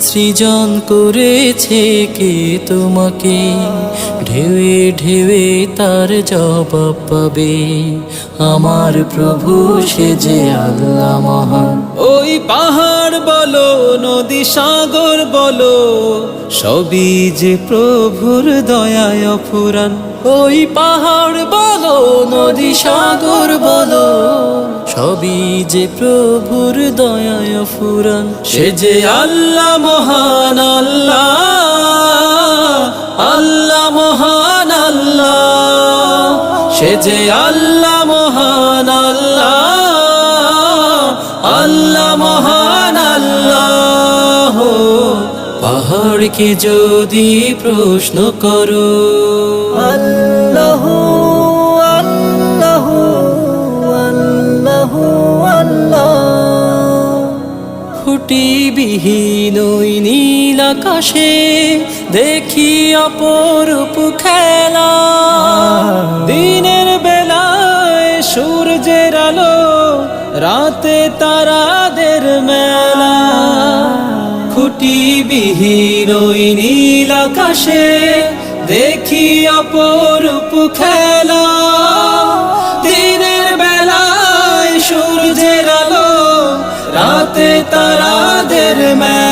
সৃজন করেছে কে তোমাকে? ঢেউয়ে ঢেউয়ে তার জবাব পাবে। আমার প্রভু সে যে আল্লাহ মহান। ওই পাহাড় বলো নদী সাগর বলো সবই যে প্রভুর দয়ায় ফুরান ওই পাহাড় বলো নদী সাগর বলো সবই যে প্রভুর দয়ায় ফুরান সে যে আল্লাহ মহান আল্লাহ আল্লাহ মহান আল্লাহ, সে যে আল্লাহ মহান আল্লাহ আল্লাহ মহান আল্লাহ। পাহাড়কে যদি প্রশ্ন করো, আল্লাহ খুঁটিবিহীন ওই নীল আকাশে দেখি অপরূপ খেলা। দিনের বেলায় সূর্যের আলো, রাতে তারাদের মেলা। খুঁটি বিহীন ওই নীল আকাশে দেখি অপরূপ খেলা। রাতে তারাদের মেলা